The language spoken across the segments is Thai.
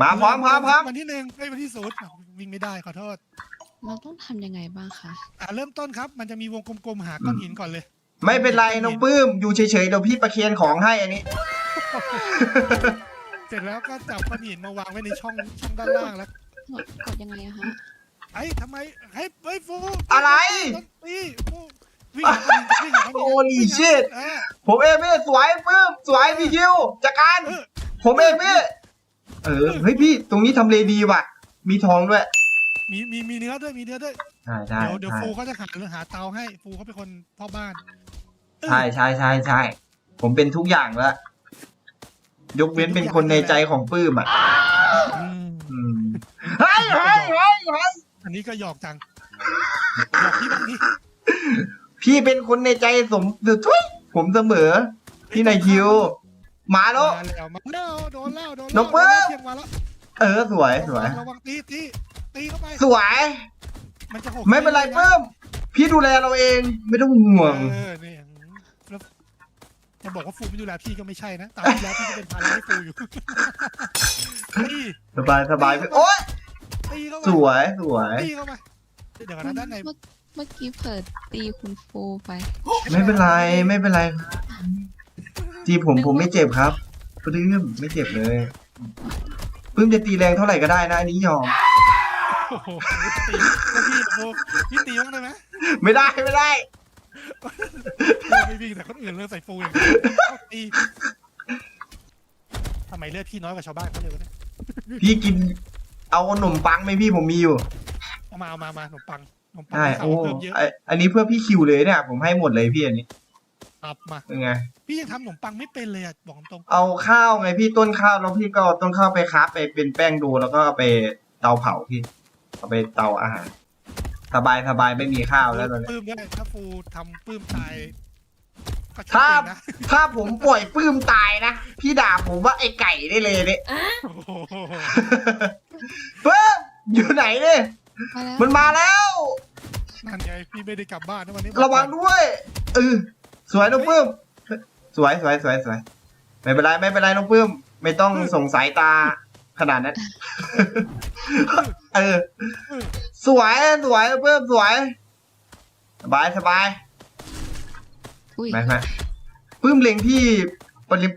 มาพร้อมพร้อมพร้อมวันที่หนึ่งไอ้ยวันที่ศูนย์อะวิ่งไม่ได้ขอโทษ เราต้องทำยังไงบ้างคะอ่าเริ่มต้นครับ มันจะมีวงกลมๆหาก้อนหินก่อนเลย ไม่เป็นไรน้องปื้ม อยู่เฉยๆเดี๋ยวพี่ประเคนของให้อันนี้ เสร็จแล้วก็จับก้อนหินมาวางไว้ในช่องช่องด้านล่างแล้วกดกดยังไงอะฮะไอ้ทำไมเฮ้ยเฮ้ยฟูอะไรตีฟูวิ่งหาก้อนหินวิ่งหาก้อนหิน Holy วิ่งหา shit เออผมเองพี่สวยปื้มสวยพี่คิวจัดการเออผมเองพี่ เออเฮ้ยพี่ตรงนี้ทำเลดีว่ะ มีทองด้วย มีมีมีเนื้อด้วยมีเนื้อด้วยใช่ใช่เดี๋ยวเดี๋ยวใช่ฟูเขาจะหาหาเตาให้ฟูเขาเป็นคนพ่อบ้านเออใช่ใช่ใช่ใช่ผมเป็นทุกอย่างแล้ว ยกเว้นเป็นคนในใจของปื้มอะอืมอืมเฮ้ยเฮ้ยเฮ้ยเฮ้ยอันนี้ก็หยอกจังหยอกพี่แบบนี้พี่เป็นคนในใจสมทุยผมเสมอ พี่นายคิว มาแล้ว มาแล้วมาแล้วโดนแล้วโดนนแล้วกเบิ้มเทียงมาแล้วเออสวยสวย ระวังตีตีตีเข้าไปสวย มันจะหกไม่เป็นไรลยะเพิ่ม พี่ดูแลเราเองไม่ต้องห่วง เออเนี่ยแล้วจะบอกว่าฟูไม่ดูแลพี่ก็ไม่ใช่นะตามที่แล้วพี่ก็เป็นภาระให้ฟูอยู่ตีสบายสบายโอ๊ยตีเข้าไปสวยสวย ตีเข้าไปเดี๋ยวก่อนนะด้านในเมื่อเมื่อกี้เผิดตีคุณฟูไปไม่เป็นไรไม่เป็นไร จีผมผมไม่เจ็บครับปลื้มไม่เจ็บเลยปลื้มจะตีแรงเท่าไหร่ก็ได้นะอันนี้ยอมโอ้โหตีแล้วพี่ฟูพี่ตีบ้างได้ไหมไม่ได้ไม่ได้ ไม่วิ่งแต่คนอื่นเริ่มใส่ฟูอย่างนี้เอาตีทำไมเลือดพี่น้อยกว่าชาวบ้านเขาเลยวะเนี่ยพี่กิน เอาขนมปังไหมพี่ผมมีอยู่เอามาเอามามาขนมปังขนมปังใช่ที่สั่งโอ้มาเพิ่มเยอะ ไอ้อันนี้เพื่อพี่คิวเลยเนี่ยผมให้หมดเลยพี่อันนี้ ครับมา เป็นไง พี่ยังทำขนมปังไม่เป็นเลยอะบอกตรงเอาข้าวไงพี่ต้นข้าวแล้วพี่ก็เอาต้นข้าวไปคับไปเป็นแป้งดูแล้วก็เอาไปเตาเผาพี่เอาไปเตาอาหารสบายสบายไม่มีข้าวแล้วตอนนี้ ปื้มด้วยถ้าฟูทำปื้มตายก็ช่ถ้าวยนะ ถ้าผมปล่อยปื้มตายนะ พี่ด่าผมว่าไอ้ไก่ได้เลยเนี่ย โอ้โหปื้มอยู่ไหนเนี่ยมาแล้วมันมาแล้ว นั่นไงพี่ไม่ได้กลับบ้านนะวันนี้ระวังด้วยเออ สวยน้องปื้มสวยสวยสวยสวยไม่เป็นไรไม่เป็นไรน้องปื้ม ไม่ต้องสงสัยตาขนาดนั้น เออ สวย สวยน้องปื้มสวย สบาย สบายอุ้ยไม่ไม่ปื้มเล็งที่บริ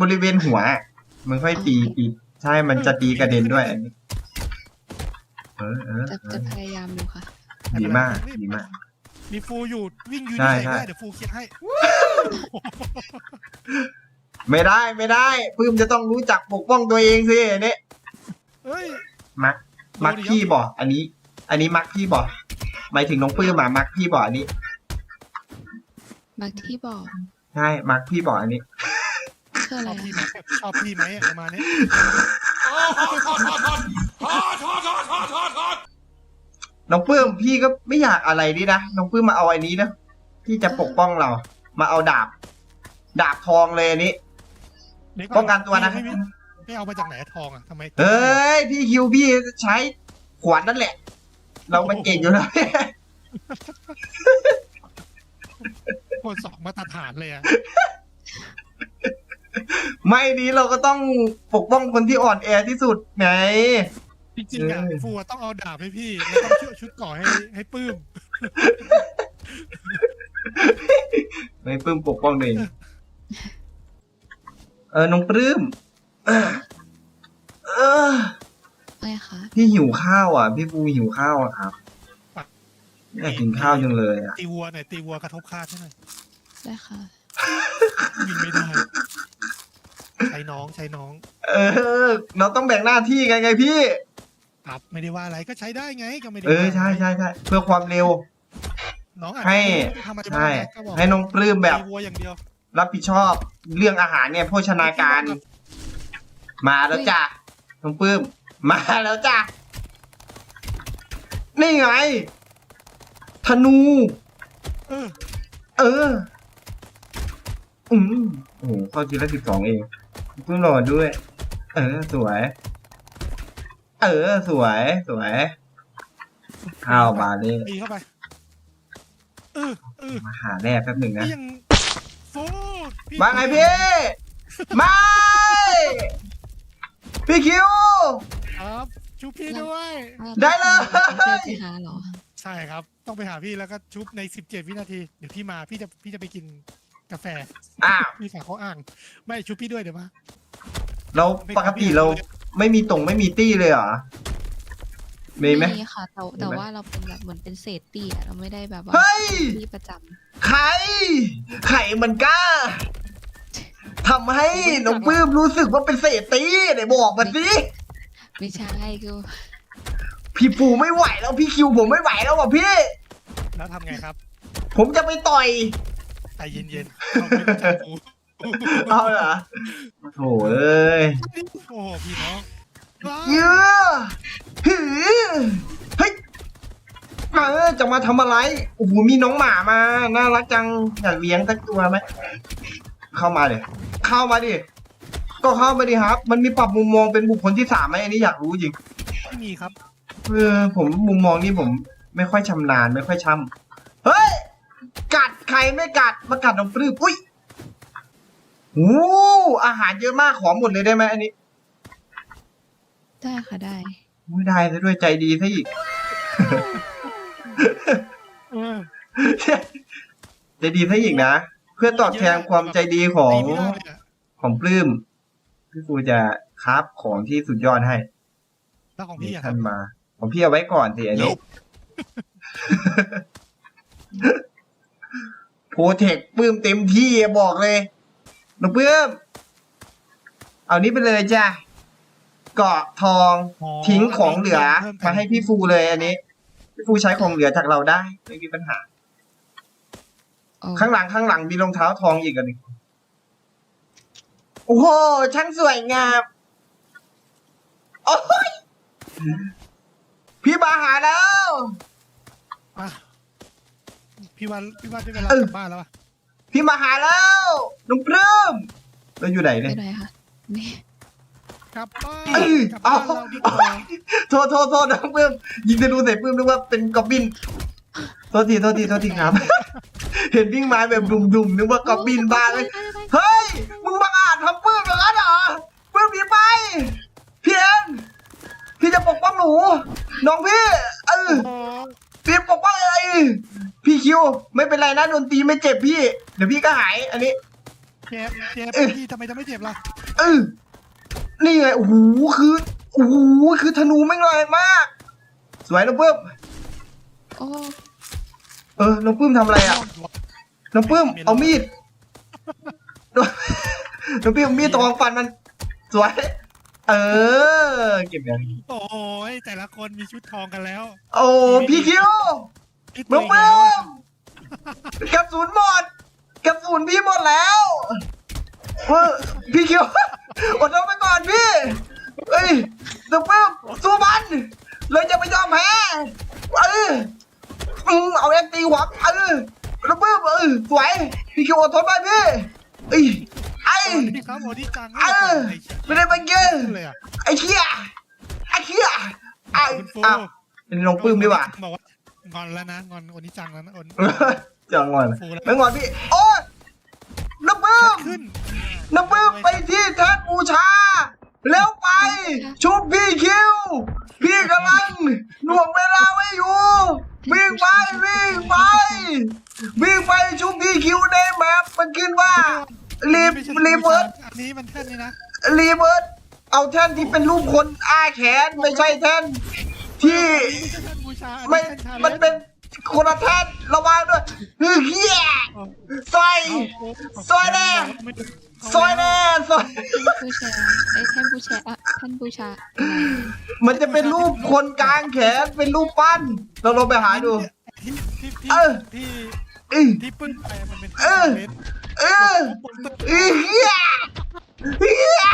บริเวณหัวอะมันค่อยตีตีใช่ มันจะตีกระเด็นด้วยอันนี้ เออเออจะเอจะอพยายามอยู่ค่ะ ดีมาก ดีมาก มีฟูอยู่วิ่งอยู่ใช่นี่ใส่ใช่ ได้เดี๋ยวฟูเคลียร์ให้ไม่ได้ไม่ได้ปื้มจะต้องรู้จักปกป้องตัวเองสิเนี่ยเฮ้ยมักมักพี่บอกอันนี้ อันนี้มักพี่บอกหมายถึงน้องปื้มมามักพี่บอกอันนี้มาที่บอกใช่มักพี่บอกอันนี้ คืออะชไรอบพี่ไหมอะชอบพี่ไหมอะประมาณนี้ น้องปื้มพี่ก็ไม่อยากอะไรดีนะน้องปื้มมาเอาอันนี้นะพี่จะปกป้องเรา มาเอาดาบ ดาบทองเลยอันนี้ เดี๋ยป้องกันตัวนะ ไม่ไม่ไม่เอามาจากไหนทองอะทำไมเฮ้ยพี่คิวพี่ใช้ขวานนั่นแหละ เรามันเก่งอยู่แล้วโคตรสองมาตรฐานเลยอะไม่ดีเราก็ต้องปกป้องคนที่อ่อนแอที่สุดไง จริงๆอะเออฟูอะต้องเอาดาบให้พี่แล้วต้องช่วยชุดก่อให้ให้ปื้มไม่ปลื้มปกป้องตัวเองเออน้องปลื้มเออเอออะไรคะพี่หิวข้าวอะ พี่ปูหิวข้าวอะครับอยากกินข้าวจังเลยอะตีวัวหน่อยตีวัวกระทบคาดใช่ไหมได้ค่ะ ยิงไม่ได้ ใช้น้องใช้น้อง เออ เราต้องแบ่งหน้าที่กันไงพี่ ครับไม่ได้ว่าอะไรก็ใช้ได้ไงก็ไม่ได้เออว่าใช่ใช่ใช่เพื่อความเร็ว น้องอาจให้จะทำอะไรใช่บ้างนะก็บอกให้น้องปลื้มแบบตีวัวอย่างเดียวรับผิดชอบเรื่องอาหารเนี่ยโภชนาการ มาแล้วจ้ะน้องปลื้มมาแล้วจ้ะนี่ไง ธนู เออเออ อืมโอ้โหเข้าทีละสิบสองเอง เพิ่งโหลดด้วย เออสวย เออสวยสวยข้าวบาเล่ตีเข้าไปเออเออมาหาแร่แป๊บหนึ่งนะพี่ยังฟูพี่มาไงพี่ไม่พี่คิวครับชุบพี่ด้วย ได้เลยเดินไปหาเหรอ ใช่ครับ ต้องไปหาพี่แล้วก็ชุบใน 17 วินาที เดี๋ยวพี่มาพี่จะพี่จะไปกิน กาแฟอ้าวพี่ฝากเขาอ้าง ไม่ชุบพี่ด้วยเดี๋ยวมาเราปกติเราไม่มีตรงไม่มีตี้เลยเหรอมีไหม มีค่ะแต่แต่มีไหมว่าเราเป็นแบบเหมือนเป็นเศษเตี้ยเราไม่ได้แบบว่าเฮ้ย ที่ประจไข่ไข่มันกล้าทำให้น้องปื้มรู้สึกว่าเป็นเศรษฐีไหนบอกมาสิำไม่ใช่คือพี่ปูไม่ไหวแล้วพี่คิวผมไม่ไหวแล้วว่ะพี่ แล้วทำไงครับ ผมจะไปต่อย ใจเย็นๆเราไม่รู้จักกูเอาเหรอโถ่เอ้ยโอ้โหพี่น้องว้าวเยอะหือเฮ้ยเออจะมาทำอะไรโอ้โหมีน้องหมามา น่ารักจัง อยากเลี้ยงสักตัวไหม เข้ามาเลยเข้ามาดิ ก็เข้ามาดิครับ มันมีปรับมุมมองเป็นบุคคลที่สามไหมอันนี้อยากรู้จริง ไม่มีครับ เออผมมุมมองนี่ผม ไม่ค่อยชำนาญไม่ค่อยช่ำเฮ้ย กัดใครไม่กัดมากัดน้องปลื้มอุ้ยโอ้อาหารเยอะมากขอหมดเลยได้ไหมอันนี้ได้ค่ะได้ไม่ได้ซะด้วยใจดีซะอีกเออใจดีซะอีกนะ เพื่อตอบแทนความใจดีของตีไม่ได้เลยอะของปลื้มพี่ฟูจะคราฟของที่สุดยอดให้แล้วของพี่อะครัท่าบนมา ของพี่เอาไว้ก่อนสิอันนี้โป รเทคปื้มเต็มที่บอกเลยน้องปื้ม เอานี้ไปเลยจ้ะเกาะทองอ๋อทิ้งของเหลือพิ่มาให้พี่ฟูเลยอันนี้ พี่ฟูใช้ของเหลือจากเราได้ ไม่มีปัญหา โอ้ข้างหลังข้างหลังมีรองเท้าทองอีกอันหนึงโอ้โหช่างสวยงามโอ้ยพี่มาหาแล้ว อะ พี่วันพี่วันได้เวลาเออกลับบ้านแล้วอะพี่มาหาแล้วน้องปลื้มเราอยู่ไหนไปเนี่ยไหนคะนี่กลับบ้านเออกลับบ้านเอา เราดีกว่าโทษโทษโทษน้องปลื้มยิงธนูใส่ปลื้มนึกว่าเป็นกอบบินโทษทีโทษทีโทษทีครับ เห็นวิ่งมาแบบดุ่มๆนึกว่ากอบบินบ้าเลย เฮ้ย มึงบังอาจทำปื้มอย่างนั้นเหรอปื้มหนีไป พี่เอ็นพี่จะปกป้องหนู น้องพี่ เออโอ้ พี่ปกป้องอะไรพี่คิว ไม่เป็นไรนะโดนตีไม่เจ็บพี่ เดี๋ยวพี่ก็หาย อันนี้เจ็บเจ็บเออพี่ทำไมจะไม่เจ็บล่ะเออนี่ไงโอ้โหคือโอ้โหคือธนูไม่งแรงมาก สวยน้องปื้มโอ้เออน้องปื้มทำอะไรอะน้องปื้มเอามีดน้องปื้มเอามีดตองฟันมัน สวย เออ เก็บอย่างโอ้ยแต่ละคนมีชุดทองกันแล้วโอ้พี่คิวพี่น้องตัวปื้กแล้วอะมกระสุนหมดกระสุนพี่หมดแล้วเออพี่คิว อดทนไปก่อนพี่เอ้ยน้องปื้มสู้มันเลยจะไม่ยอมแพ้เอออืมเอาแองตีหัวเออน้องปื้มเออสวยพี่คิวอดทนไปพี่เอ้ยไอ้สวัสดีครับโอ้ดีจังเออไม่ได้มาเกินเลยอะไอ้เหี้ยไอ้เหี้ยไอ้คุณฟูอ้าวเป็นน้องปื้มดีกว่าบอกว่างอนแล้วนะงอนโอนิจังแล้วนะโอนจังงอนฟูแล้วไม่งอนพี่โอ้ยน้ำปื้มขึ้นน้ำปื้มไปที่แท่นบูชาแล้วไป ชุบพี่คิว พี่กำลังหน่วงเวลาไว้อยู่วิ่งไปวิ่งไปวิ่งไปชุบพี่คิวในแมปมันขึ้นว่า รีบไม่ใช่รีเวิร์ดอันนี้มันแค่นี้นะรีเวิร์ดเอาแท่นที่เป็นรูปคนอ้าแขนไม่ใช่แท่นที่ไม่ใช่ท่านบูชาอัไม่แท่ชาลมันเป็นคนละแท่นระวังด้วยเฮ้ยเฮียเอาซอยเอาซอยแน่ไม่ได้ซอยแน่ ซอยผู้ชายไอ้ยท่านผู้ชายอะท่านผู้ชายไหนมันจะเป็นรูปคนกลางแขนเป็นรูปปั้น เราลองไปหาดู ที่ที่ที่เออ ที่เอ้ยที่ปึ้งไปมันเป็นเออ เม็ด เออเอ้ยเฮียเฮีย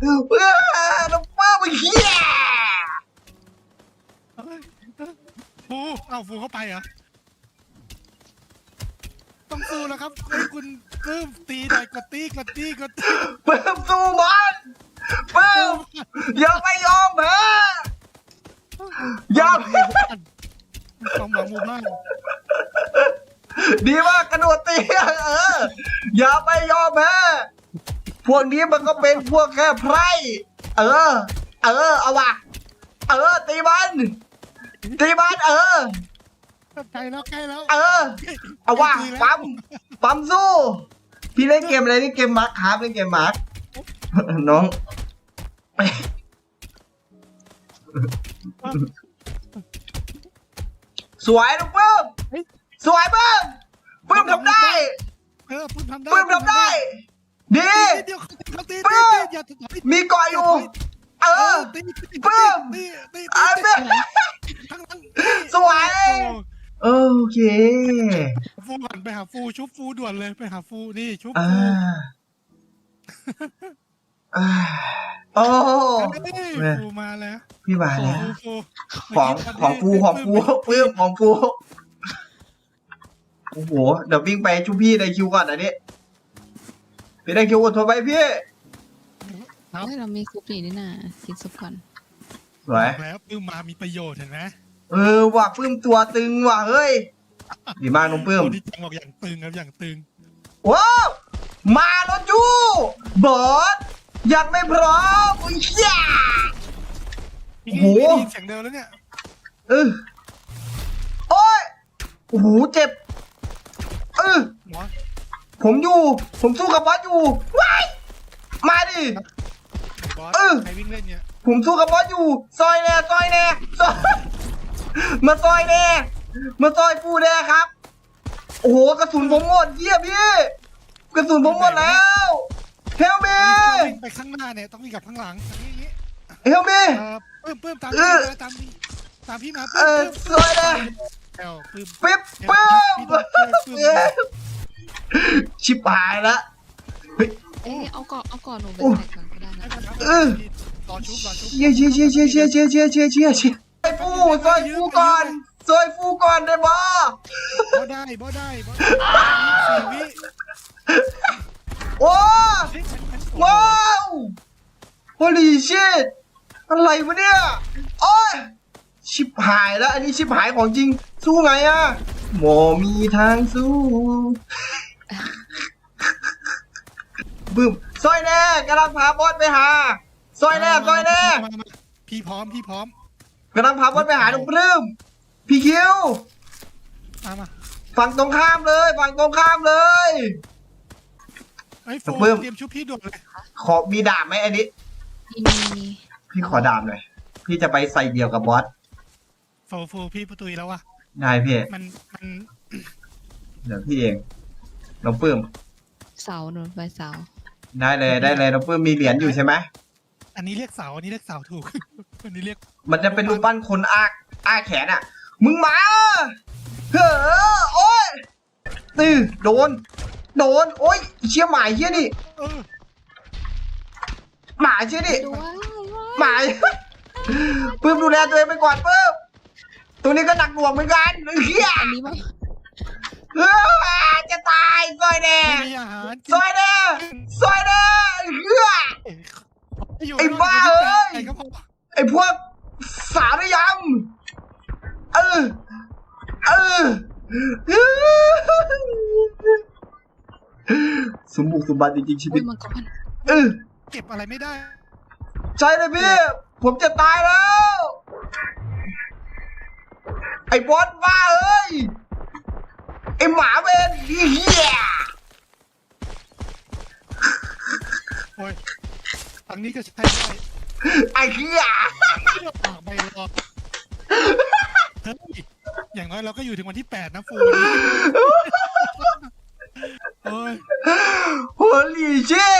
เออน้องป้าไปเฮียฟูเอาฟูเข้าไปเหรอ ต้องสู้แล้วครับเฮ้คุณปึ้มตีหน่อยกดตีกดตีกดตีเพิ่มสู้มันเพิ่มอย่าไปยอมแพ้อย่าความหวังหมู่บ้าน ดีมากกระโดดตีเออ อย่าไปยอมแพ้พวกนี้มันก็เป็นพวกแค่ไพร่เออ เออเอาวะเออ ตีมัน ตีมันเออใกล้แล้วใกล้แล้วเออเอาว่ะปั๊มปั๊มสู้ พี่เล่นเกมอะไรนี่เกมมาร์คครับเล่นเกมมาร์คน้องสวยลูกปื้ม สวยปื้มปื้มทำได้เออปื้มทำได้ปื้มทำได้ ดีเดียวเขาตีปื้ตีมตีอย่าถอยมีเกาะอยู่ เอเอออตีตีตีปื้มตีตีเออตีแม่ทั้งทั้งสวยโอเค ฟูหันไปหาฟูชุบฟูด่วนเลยไปหาฟูนี่ชุบอ่าฟูอ่าโอ้เฮ้ยแม่ฟูมาแล้วพี่มาฟูแล้วฟูของของฟูของฟูปื้มของฟู โอ้โห เดี๋ยววิ่งไปชุบพี่ในคิวก่อนอันนี้พี่ในคิวกดโทรไปพี่เฮ้ยเรามีซุปนี่นี่น่ะกินซุปก่อนสวย แล้วปื้มมามีประโยชน์เห็นไหมเออว่ะปื้มตัวตึงว่ะเฮ้ย ดีมากน้องปื้มโอ้ที่จังบอกอย่างตึงครับอย่างตึง ว้าวมาแล้วจูบอสยังไม่พร้อมอุ้ยเหี้ยพี่โอ้โหได้ยินเสียงเดินแล้วเนี่ย เออโอ้ยโอ้โหเจ็บเออหมอผมอยู่ ผมสู้กับบอสอยู่ว้ายมาดิบอสเออใครวิ่งเล่นเนี่ยผมสู้กับบอสอยู่ ซอยแน่ซอยแน่ซอยมาซอยแน่มาซอยฟูแน่ครับ โอ้โหกระสุนผมหมดเยี่ยพี่กระสุนผมหมดแล้วเฮลเมวิ่งไปข้างหน้าเนี่ยต้องวิ่งกลับข้างหลังอย่างนี้อย่างนี้เฮลเมเออปื้มปื้มตามเอพี่อมาตามพี่ตามพี่มาเออสวยเล ยเอวปื้มปิ๊บเดี๋ยวปิ๊บพี่ต้องช่วยปื้มเอ้ยชิบหายละเอ้ยเอาเกาะเอาเกาะหนูไปโอ้ใส่ก่อนก็ได้นะเออรอชุบรอชุบเชียร์เชียร์เชียร์เชียร์เชียร์เชียร์เชียร์เชียร์เชียร์เชียร์ซอยฟูซอยฟูก่อนซอยฟูก่อนได้บ่บ่ได้บ่ได้บ่ได้สี่วิโอ้เฮ้ยมันมันโอ้โหว้าว holy shit อะไรวะเนี่ยโอ้ยชิบหายแล้ว อันนี้ชิบหายของจริง สู้ไงอะโมมีทางสู้บึ้มซอยแน่กำลังพาบอสไปหาซอยแน่ซอยแน่มามามาพี่พร้อมพี่พร้อมกำลังพาบอสไปหาลุงปลื้มพี่คิวมามาฝั่งตรงข้ามเลย ฝั่งตรงข้ามเลยไอ้ยโฟปื้มเตรียมชุบพี่ด่วนเลยขอมีดาบไหมอันนี้มีมีมีพี่ขอดาบหน่อยพี่จะไปใส่เดียวกับบอสโฟโฟพี่ประตุยแล้ววะ ได้พี่ มันมันเดี๋ยวพี่เองน้องปื้ม เสาหนูไปเสาได้เลยได้เลยน้องปื้มมีเหรียญอยู่ใช่ไหมอันนี้เรียกเสาอันนี้เรียกเสาถูก อันนี้เรียก มันจะเป็นรูปปั้นคนอ้าอ้าแขนอะ มึงมาเฮ้อโอ้ยตื้อโดน โดน โอ้ยไอ้เชี่ยหมายเชี่ยนี่เออหมาเชี่ยนี่ดูว่าหมายปื้มดูแลตัวเองไปก่อนปื้ม ตัวนี้ก็หนักหน่วงเหมือนกันเฮียอันนี้มันเฮ้อจะตายซอยแน่ไม่มีอาหารซอยแน่ซอยแน่เฮีย ยู่ไอ้บ้าเอ้ย ไอ้ก็พอไอ้พวกสาวระยำเออเออสมบุกสมบันจริงๆชีวิอุ้ตยมังกรเออเก็บอะไรไม่ได้ ใช่เลยพี่ ผมจะตายแล้ว ไอ้บอสบ้าเอ้ย ไอ้หมาเวนเฮียโอ้ยทางนี้ก็ใช้ได้ไอ้เฮียปากใบรอเฮ้ยอย่างน้อยเราก็อยู่ถึงวันที่แปดนะฟูโอ้ยโฮลี่ชิ